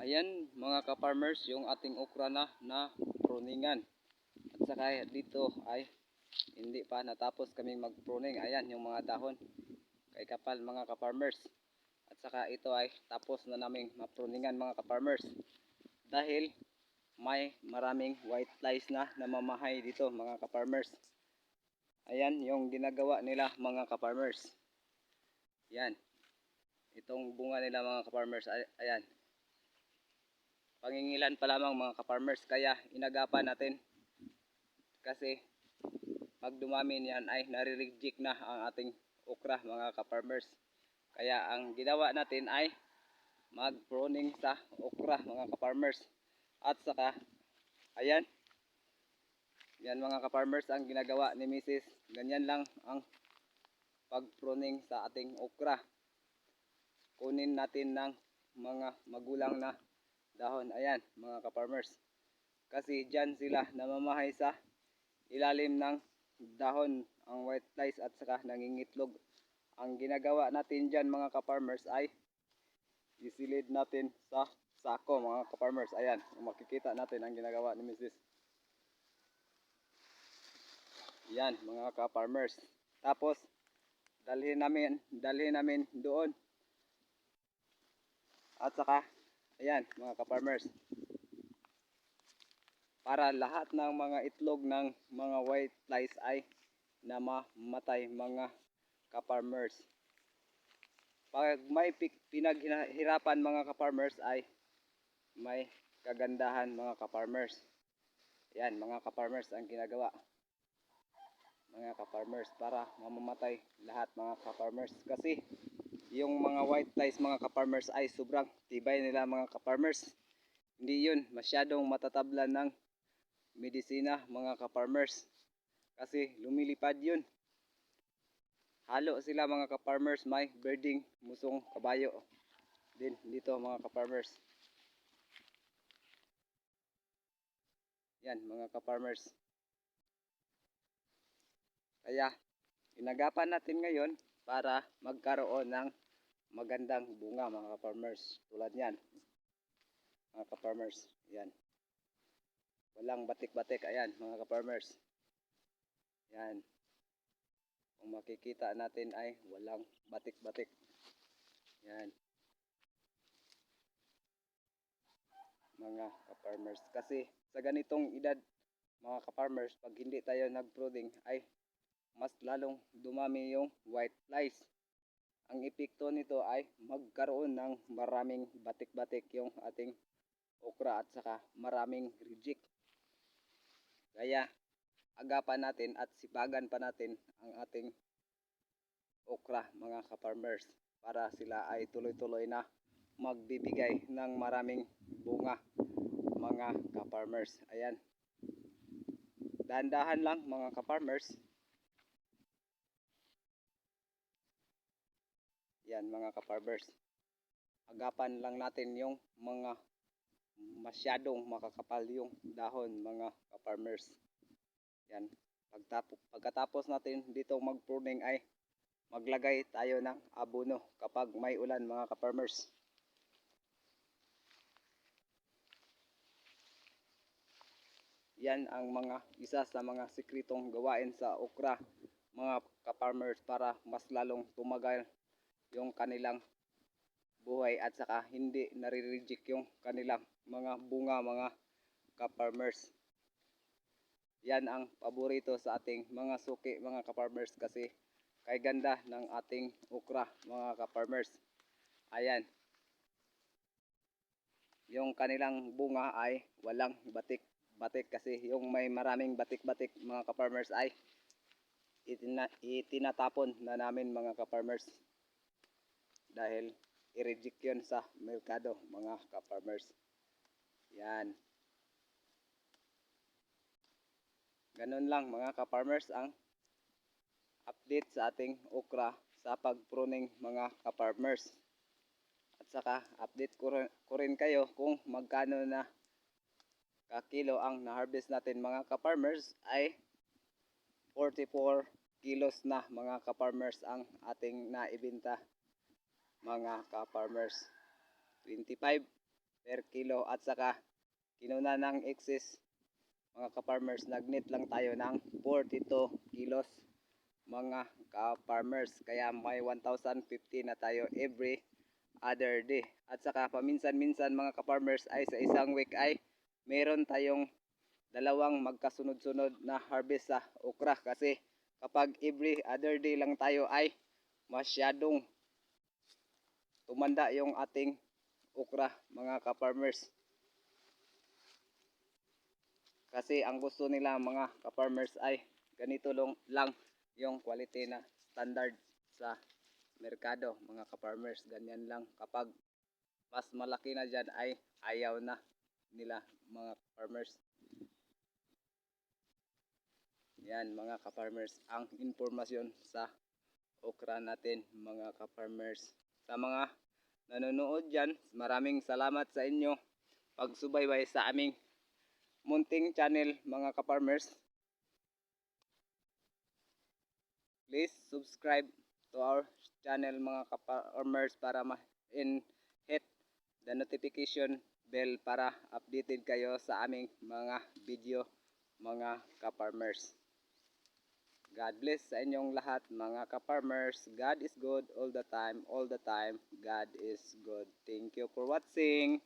Ayan mga ka-farmers yung ating okra na na pruningan. At saka dito ay hindi pa natapos kaming mag-pruning. Ayan yung mga dahon. Kay kapal mga ka-farmers. At saka ito ay tapos na naming mapruningan mga ka-farmers. Dahil may maraming white flies na namamahay dito mga ka-farmers. Ayan yung ginagawa nila mga ka-farmers. Yan. Itong bunga nila mga ka-farmers. ay- Ayan pangingilan pa lamang mga ka-farmers kaya inagapan natin. Kasi pag dumami niyan ay nare-reject na ang ating okra mga ka-farmers. Kaya ang ginawa natin ay mag pruning sa okra mga ka-farmers. At saka ayan. Yan mga ka-farmers ang ginagawa ni Mrs. ganyan lang ang pag pruning sa ating okra. Kunin natin ng mga magulang na dahon. Ayan, mga ka-farmers. Kasi dyan sila namamahay sa ilalim ng dahon ang white flies at saka nangingitlog. Ang ginagawa natin dyan mga ka-farmers ay isilid natin sa sako mga ka-farmers. Ayan, makikita natin ang ginagawa ni Mrs. Yan mga ka-farmers. Tapos dalhin namin, dalhin namin doon. At saka Ayan, mga ka-farmers. Para lahat ng mga itlog ng mga white flies ay na mamatay mga ka-farmers. Pag may pi- pinaghirapan mga ka-farmers ay may kagandahan mga ka-farmers. Ayan, mga ka-farmers ang ginagawa. Mga ka-farmers para mamamatay lahat mga ka-farmers. Kasi yung mga white flies mga ka-farmers ay sobrang tibay nila mga ka-farmers. Hindi yun masyadong matatablan ng medisina mga ka-farmers. Kasi lumilipad yun. Halo sila mga ka-farmers may birding musong kabayo. Din dito mga ka-farmers. Yan mga ka-farmers. Kaya inagapan natin ngayon para magkaroon ng magandang bunga mga ka-farmers. Tulad yan. Mga ka-farmers yan. Walang batik-batik ayan mga ka-farmers. Yan. Kung makikita natin ay walang batik-batik. Yan. Mga ka-farmers. Kasi sa ganitong edad mga ka-farmers pag hindi tayo nag-brooding ay mas lalong dumami yung white flies. Ang epekto nito ay magkaroon ng maraming batik-batik yung ating okra at saka maraming reject. Kaya agapan natin at sipagan pa natin ang ating okra mga ka-farmers para sila ay tuloy-tuloy na magbibigay ng maraming bunga mga ka-farmers. Ayan. Dahan-dahan lang mga ka-farmers Yan mga ka-farmers. Agapan lang natin yung mga masyadong makakapal yung dahon mga ka-farmers. Yan. Pagtapos, pagkatapos natin dito mag-pruning ay maglagay tayo ng abono kapag may ulan mga ka-farmers. Yan ang mga isa sa mga sikretong gawain sa okra mga ka-farmers para mas lalong tumagal yung kanilang buhay at saka hindi nare-reject yung kanilang mga bunga mga ka-farmers. Yan ang paborito sa ating mga suki mga ka-farmers kasi kay ganda ng ating okra mga ka-farmers. Ayan. Yung kanilang bunga ay walang batik-batik kasi yung may maraming batik-batik mga ka-farmers ay itina, itinatapon na namin mga ka-farmers dahil i-reject yun sa merkado mga ka-farmers. Yan. Ganun lang mga ka-farmers ang update sa ating okra sa pag-pruning mga ka-farmers. At saka update ko rin, kayo kung magkano na kakilo ang na-harvest natin mga ka-farmers ay 44 kilos na mga ka-farmers ang ating naibenta mga ka-farmers. 25 per kilo at saka kinuna ng excess. Mga ka-farmers nagnet lang tayo ng 42 kilos mga ka-farmers. Kaya may 1,050 na tayo every other day. At saka paminsan-minsan mga ka-farmers ay sa isang week ay meron tayong dalawang magkasunod-sunod na harvest sa okra. Kasi kapag every other day lang tayo ay masyadong tumanda yung ating okra mga ka-farmers. Kasi ang gusto nila mga ka-farmers ay ganito lang, yung quality na standard sa merkado mga ka-farmers. Ganyan lang kapag mas malaki na dyan ay ayaw na nila mga farmers yan mga ka-farmers ang informasyon sa okra natin mga ka-farmers sa mga nanonood dyan. Maraming salamat sa inyo. Pagsubaybay sa aming munting channel mga ka-farmers. Please subscribe to our channel mga ka-farmers para ma-in hit the notification bell para updated kayo sa aming mga video mga ka-farmers God bless sa inyong lahat mga ka-farmers. God is good all the time, all the time. God is good. Thank you for watching.